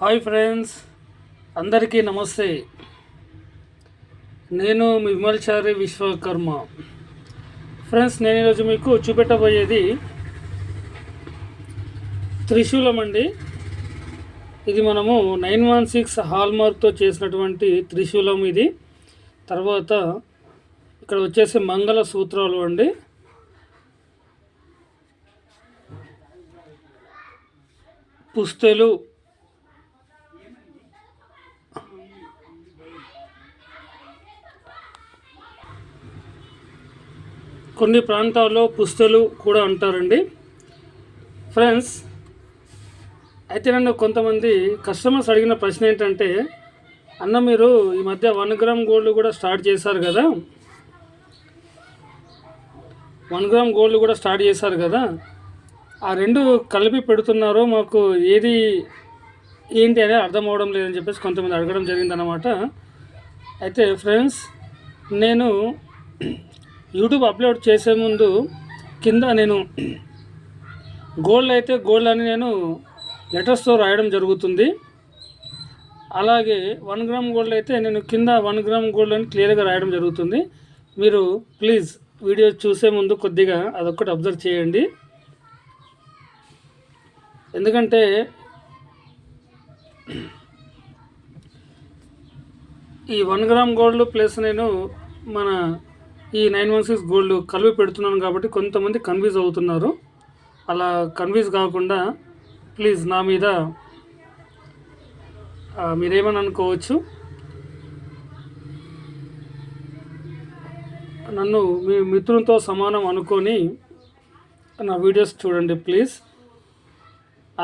Hi friends అందరికీ నమస్తే. నేను విమల్చారి విశ్వకర్మ. ఫ్రెండ్స్ నేను ఈరోజు మీకు చూపెట్టబోయేది త్రిశూలం అండి. ఇది మనము నైన్ వన్ సిక్స్ హాల్మార్క్తో చేసినటువంటి త్రిశూలం ఇది. తర్వాత ఇక్కడ వచ్చేసి మంగళ సూత్రాలు అండి. పుస్తెలు కొన్ని ప్రాంతాల్లో పుస్తలు కూడా అంటారండి. ఫ్రెండ్స్ అయితే నన్ను కొంతమంది కస్టమర్స్ అడిగిన ప్రశ్న ఏంటంటే అన్న మీరు ఈ మధ్య వన్ గ్రామ్ గోల్డ్ కూడా స్టార్ట్ చేశారు కదా? వన్ గ్రామ్ గోల్డ్ కూడా స్టార్ట్ చేశారు కదా? ఆ రెండు కలిపి పెడుతున్నారు మాకు ఏది ఏంటి అనేది అర్థం అవడం లేదని చెప్పేసి కొంతమంది అడగడం జరిగిందనమాట అయితే ఫ్రెండ్స్ నేను యూట్యూబ్ అప్లోడ్ చేసే ముందు కింద నేను గోల్డ్ అయితే గోల్డ్ అని నేను లెటర్స్తో రాయడం జరుగుతుంది. అలాగే వన్ గ్రామ్ గోల్డ్ అయితే నేను కింద వన్ గ్రామ్ గోల్డ్ అని క్లియర్గా రాయడం జరుగుతుంది. మీరు ప్లీజ్ వీడియో చూసే ముందు కొద్దిగా అదొక్కటి అబ్జర్వ్ చేయండి. ఎందుకంటే ఈ వన్ గ్రామ్ గోల్డ్ ప్లస్ నేను మన ఈ నైన్ వన్ సిక్స్ గోల్డ్ కలిపి పెడుతున్నాను కాబట్టి కొంతమంది కన్ఫ్యూజ్ అవుతున్నారు. అలా కన్ఫ్యూజ్ కాకుండా ప్లీజ్ నా మీద మీరేమని అనుకోవచ్చు? నన్ను మీ మిత్రులతో సమానం అనుకొని నా వీడియోస్ చూడండి ప్లీజ్.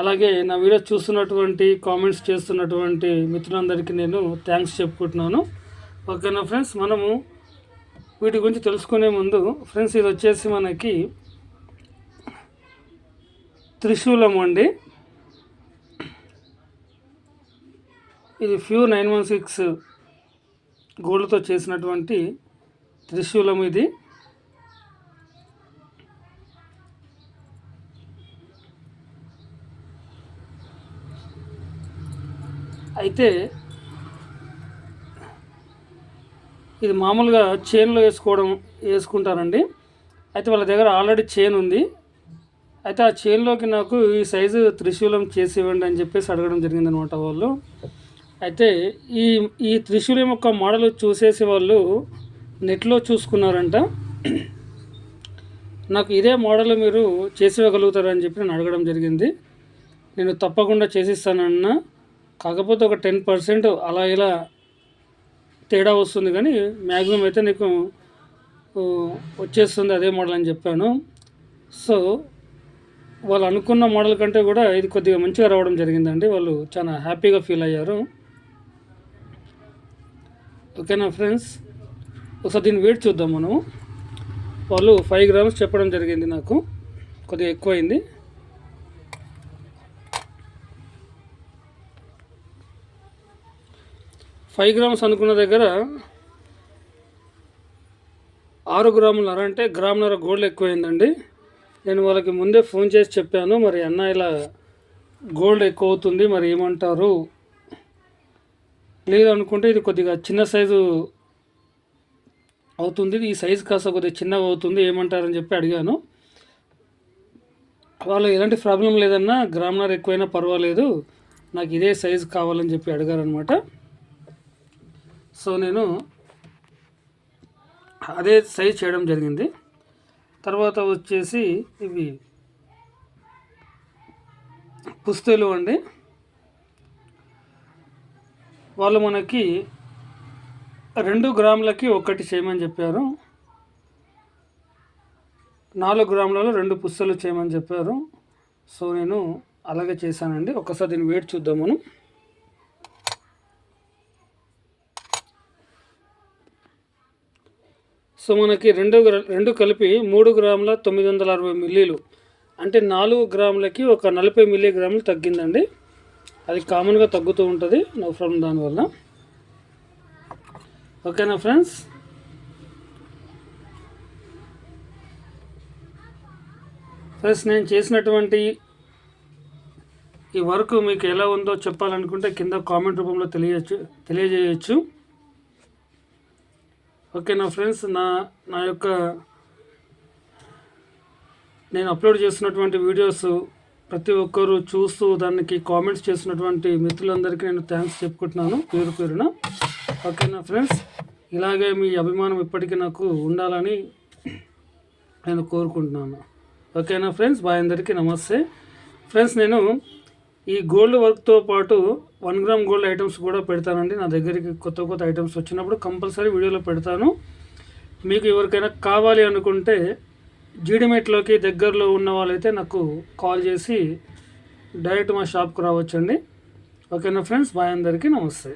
అలాగే నా వీడియోస్ చూస్తున్నటువంటి కామెంట్స్ చేస్తున్నటువంటి మిత్రులందరికీ నేను థ్యాంక్స్ చెప్పుకుంటున్నాను. ఓకేనా ఫ్రెండ్స్ మనము వీటి గురించి తెలుసుకునే ముందు ఫ్రెండ్స్ ఇది వచ్చేసి మనకి త్రిశూలం అండి. ఇది ఫ్యూ నైన్ వన్ సిక్స్ గోల్డ్తో చేసినటువంటి త్రిశూలం ఇది. అయితే ఇది మామూలుగా చైన్లో వేసుకోవడం వేసుకుంటారండి అయితే వాళ్ళ దగ్గర ఆల్రెడీ చైన్ ఉంది. అయితే ఆ చైన్లోకి నాకు ఈ సైజు త్రిశూలం చేసి ఇవ్వండి అని చెప్పేసి అడగడం జరిగిందనమాట వాళ్ళు. అయితే ఈ ఈ త్రిశూలం యొక్క మోడల్ చూసేసి వాళ్ళు నెట్లో చూసుకున్నారంట. నాకు ఇదే మోడల్ మీరు చేసి ఇవ్వగలుగుతారని చెప్పి నేను అడగడం జరిగింది. నేను తప్పకుండా చేసిస్తానన్నా కాకపోతే ఒక టెన్ పర్సెంట్ అలా ఇలా తేడా వస్తుంది కానీ మ్యాక్సిమం అయితే నీకు వచ్చేస్తుంది అదే మోడల్ అని చెప్పాను. సో వాళ్ళు అనుకున్న మోడల్ కంటే కూడా ఇది కొద్దిగా మంచిగా రావడం జరిగిందండి. వాళ్ళు చాలా హ్యాపీగా ఫీల్ అయ్యారు. ఓకేనా ఫ్రెండ్స్? ఒకసారి దీన్ని వెయిట్ చూద్దాం మనము. వాళ్ళు ఫైవ్ గ్రామ్స్ చెప్పడం జరిగింది నాకు. కొద్దిగా ఎక్కువైంది. ఫైవ్ గ్రామ్స్ అనుకున్న దగ్గర ఆరు గ్రాములర అంటే గ్రామున్నర గోల్డ్ ఎక్కువైందండి. నేను వాళ్ళకి ముందే ఫోన్ చేసి చెప్పాను మరి అన్న ఇలా గోల్డ్ ఎక్కువ అవుతుంది మరి ఏమంటారు? లేదనుకుంటే ఇది కొద్దిగా చిన్న సైజు అవుతుంది ఈ సైజు కాస్త కొద్దిగా చిన్నగా అవుతుంది ఏమంటారని చెప్పి అడిగాను. వాళ్ళు ఎలాంటి ప్రాబ్లం లేదన్నా గ్రామున్నర ఎక్కువైనా పర్వాలేదు నాకు ఇదే సైజు కావాలని చెప్పి అడిగారనమాట సో నేను అదే సైజ్ చేయడం జరిగింది. తర్వాత వచ్చేసి ఇవి పుస్తలు అండి. వాళ్ళు మనకి రెండు గ్రాములకి ఒకటి చేయమని చెప్పారు. నాలుగు గ్రాములలో రెండు పుస్తలు చేయమని చెప్పారు. సో నేను అలాగే చేశానండి. ఒకసారి దీన్ని వెయిట్ చూద్దాం మనం. సో మనకి రెండు రెండు కలిపి మూడు గ్రాముల తొమ్మిది వందల అరవై మిల్లీలు. అంటే నాలుగు గ్రాములకి ఒక నలభై మిల్లీగ్రాములు తగ్గిందండి. అది కామన్గా తగ్గుతూ ఉంటుంది. నో ఫ్రమ్ దానివల్ల ఓకేనా ఫ్రెండ్స్? ఫ్రెండ్స్ నేను చేసినటువంటి ఈ వర్క్ మీకు ఎలా ఉందో చెప్పాలనుకుంటే కింద కామెంట్ రూపంలో తెలియచ్చు తెలియజేయచ్చు. ఓకేనా ఫ్రెండ్స్ నా నా యొక్క నేను అప్లోడ్ చేస్తున్నటువంటి వీడియోస్ ప్రతి ఒక్కరూ చూస్తూ దానికి కామెంట్స్ చేసినటువంటి మిత్రులందరికీ నేను థ్యాంక్స్ చెప్పుకుంటున్నాను పేరు పేరున. ఓకేనా ఫ్రెండ్స్ ఇలాగే మీ అభిమానం ఇప్పటికీ నాకు ఉండాలని నేను కోరుకుంటున్నాను. ఓకేనా ఫ్రెండ్స్ బాయ్ అందరికీ నమస్తే. ఫ్రెండ్స్ నేను ఈ గోల్డ్ వర్క్తో పాటు వన్ గ్రామ్ గోల్డ్ ఐటమ్స్ కూడా పెడతానండి. నా దగ్గరికి కొత్త కొత్త ఐటమ్స్ వచ్చినప్పుడు కంపల్సరీ వీడియోలో పెడతాను. మీకు ఎవరికైనా కావాలి అనుకుంటే జీడిమెట్లోకి దగ్గరలో ఉన్న వాళ్ళైతే నాకు కాల్ చేసి డైరెక్ట్ మా షాప్కి రావచ్చండి. ఓకేనా ఫ్రెండ్స్? బాయ్ అందరికీ నమస్తే.